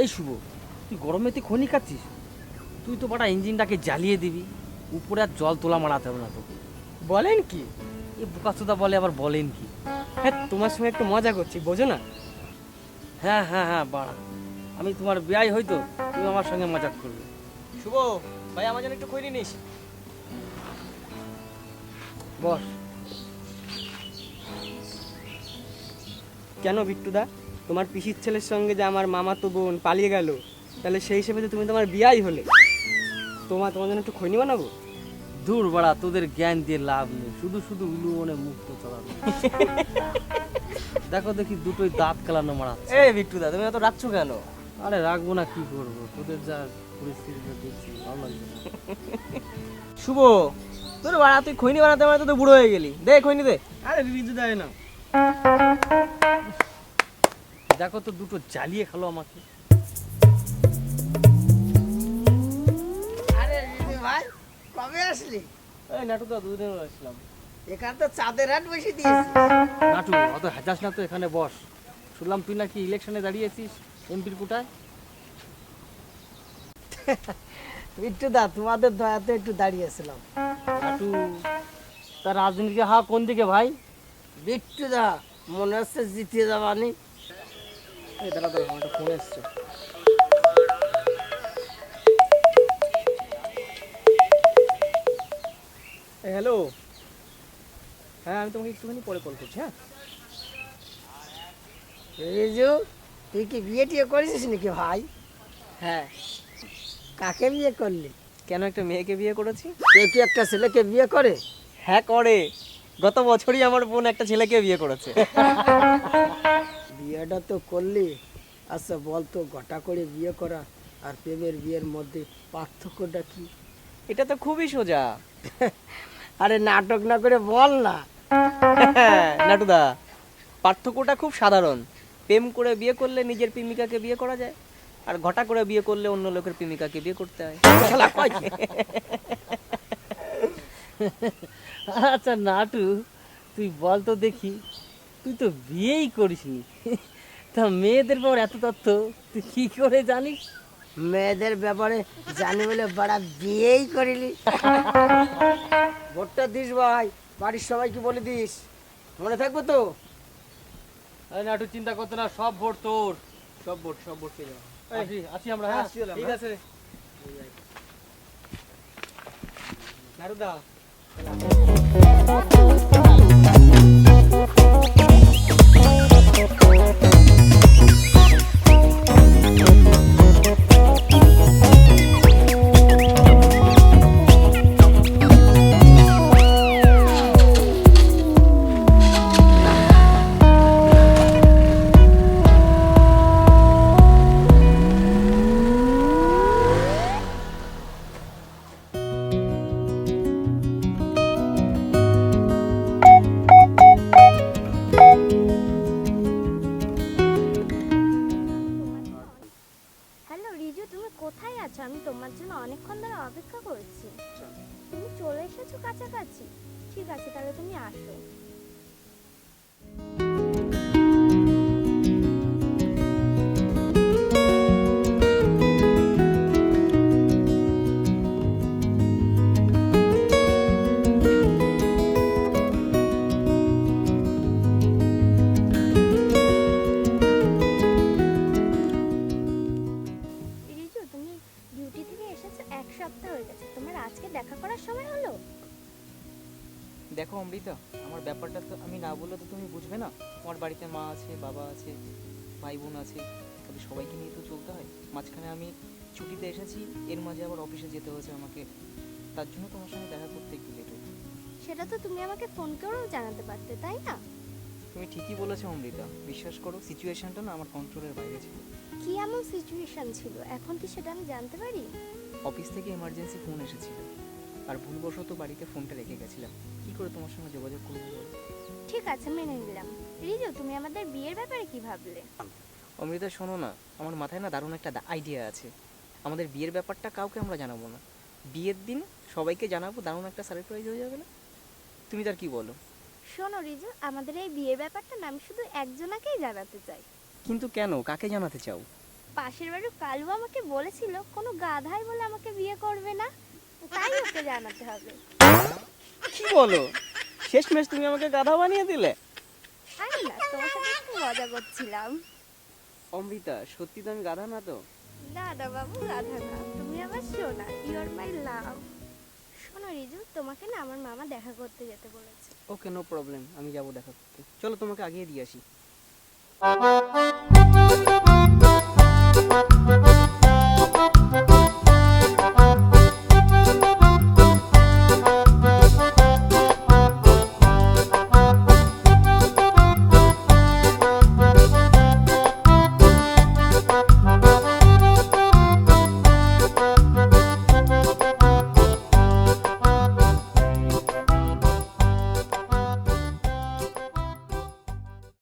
এই শুভ তুই গরমে তুই খনি খাচ্ছিস তুই তো বাটা ইঞ্জিনটাকে জ্বালিয়ে দিবি। উপরে আর জল তোলা মারাতে হবে না তোকে। বলেন কি? এই বোকাচোদা বলে আবার বলেন কি? হ্যাঁ তোমার সঙ্গে একটু মজা করছি বোঝো না? হ্যাঁ হ্যাঁ হ্যাঁ বাড়া। আমি তোমার বিয়াই হয়তো তুমি আমার সঙ্গে মজা করবে। শুভ ভাই আমার জন্য একটু খৈনি নিস। বস। কেন বিট্টুদা? তোমার পিসির ছেলের সঙ্গে যে আমার মামা তো বোন পালিয়ে গেল তাহলে সেই হিসেবে তো তুমি তোমার বিয়াই হলে। তোমার তোমার জন্য একটু খৈনি বানাবো? দূর বাড়া তোদের জ্ঞান দিয়ে লাভ নেই। শুধু শুধু উলু মনে মুক্ত চলানো দেখো দেখি দুটোই দাঁত কালানো মারাচ্ছে। এ বিট্টুদা তুমি এত রাখছো কেন? আরে রাখব না কি করব? তোদের যা পরিস্থিতি দেখছি ভালো লাগছে শুভ তোর বাড়া তুই খৈনি বানাতে বানাতে তো বুড়ো হয়ে গেলি। দে খৈনি দে। আরে রিজু দেয় না। দেখো তো দুটো জ্বালিয়ে খেলো আমাকে। আরে ভাই কবে আসলি? এই নাটু তো দুদিন হলো আসলাম। এখানে তো চাঁদের হাট বসে দিয়েছি। নাটু অত হাজাস না তো এখানে বস। শুনলাম তুই নাকি ইলেকশনে দাঁড়িয়েছিস এমপির কোটায়? বিট্টু দা তোমাদের দয়াতে একটু দাঁড়িয়েছিলাম নাটু তার রাজনীতি হা কোন দিকে ভাই? বিট্টু দা মনে হচ্ছে জিতিয়ে যাবানি এই দাঁড়া দাঁড়া আমার ফোন এসছে। হ্যালো হ্যাঁ আমি তোমাকে একটুখানি পরে কল করছি হ্যাঁ? রিজু তুই কি বিয়ে টিয়ে করেছিস নাকি ভাই? হ্যাঁ। কাকে বিয়ে করলি? কেন একটা মেয়েকে বিয়ে করেছি? কে কি একটা ছেলেকে বিয়ে করে? হ্যাঁ করে। গত বছরই আমার বোন একটা ছেলেকে বিয়ে করেছে। বিয়েটা তো করলি। আচ্ছা বল তো ঘটা করে বিয়ে করা আর প্রেমের বিয়ের মধ্যে পার্থক্যটা কি? এটা তো খুবই সোজা। আরে নাটক না করে বল না। নাটুদা পার্থক্যটা খুব সাধারণ। প্রেম করে বিয়ে করলে নিজের প্রেমিকাকে বিয়ে করা যায় আর ঘটা করে বিয়ে করলে অন্য লোকের প্রেমিকাকে বিয়ে করতে হয়? আচ্ছা নাটু তুই বল তো দেখি। তুই তো বিয়েই করিসনি। তা মেয়েদের পর এত তথ্য তুই কি করে জানিস? মেয়েদের ব্যাপারে জানি বলে বড়া বিয়েই করিলি। ভোটটা দিস ভাই বাড়ির সবাইকে বলে দিস। মনে থাকব তো? আরে নাটু চিন্তা করতে না সব ভোট তোর। সব ভোট সব ভোট পেয়ে আসি আসি আমরা হ্যাঁ ঠিক। আছে। নাটুদা কাছাকাছি ঠিক আছে, তাহলে তুমি আসো। এসেছ, এক সপ্তাহ হয়ে গেছে। তোমার আজকে দেখা করার সময় হলো? দেখো অমৃতা আমার ব্যাপারটা তো আমি না বললে তো তুমি বুঝবে না। আমার বাড়িতে মা আছে বাবা আছে ভাই বোন আছে তবে সবাইকে নিয়ে তো চলতে হয়। মাঝখানে আমি ছুটিতে এসেছি এর মাঝে আবার অফিসে যেতে হয়েছে আমাকে। তার জন্য তোমার সঙ্গে দেখা করতে একটু লেট হয়েছে। সেটা তো তুমি আমাকে ফোন করেও জানাতে পারতে তাই না? তুমি ঠিকই বলেছ অমৃতা। বিশ্বাস করো সিচুয়েশনটা না আমার কন্ট্রোলের বাইরে ছিল। কি এমন সিচুয়েশন ছিল? এখন কি সেটা আমি জানতে পারি? অফিস থেকে এমার্জেন্সি ফোন এসেছিল। আর ভুলবশত বাড়িতে ফোনটা রেখে গেছিলাম। কি করে তোমার সঙ্গে যোগাযোগ করব ঠিক আছে মেনে নিলাম। রিজু তুমি আমাদের বিয়ের ব্যাপারে কি ভাবলে? অমৃতা শোনো না। আমার মাথায় না দারুণ একটা আইডিয়া আছে। আমাদের বিয়ের ব্যাপারটা কাউকে আমরা জানাব না। বিয়ের দিন সবাইকে জানাব দারুণ একটা সারপ্রাইজ হয়ে যাবে না? তুমি তার কি বলো? শোনো রিজু আমাদের এই বিয়ের ব্যাপারটা না আমি শুধু একজনাকেই জানাতে চাই। কিন্তু কেন? কাকে জানাতে চাও? পাশের বাড়ির কালু আমাকে বলেছিল কোনো গাধাই বলে আমাকে বিয়ে করবে না। তাই ওকে জানাতে হবে। কি বলো? শেষমেশ তুমি আমাকে গাধা বানিয়ে দিলে? আরে না তোমার সাথে একটু মজা করছিলাম। অমৃতা সত্যি তো আমি গাধা না তো? দাদা বাবু গাধা না। তুমি আমার সোনা ইউ আর মাই লাভ শোনো রিজু তোমাকে না আমার মামা দেখা করতে যেতে বলেছে। ওকে নো প্রবলেম আমি যাব দেখা করতে। চলো তোমাকে আগিয়ে দিয়ে আসি।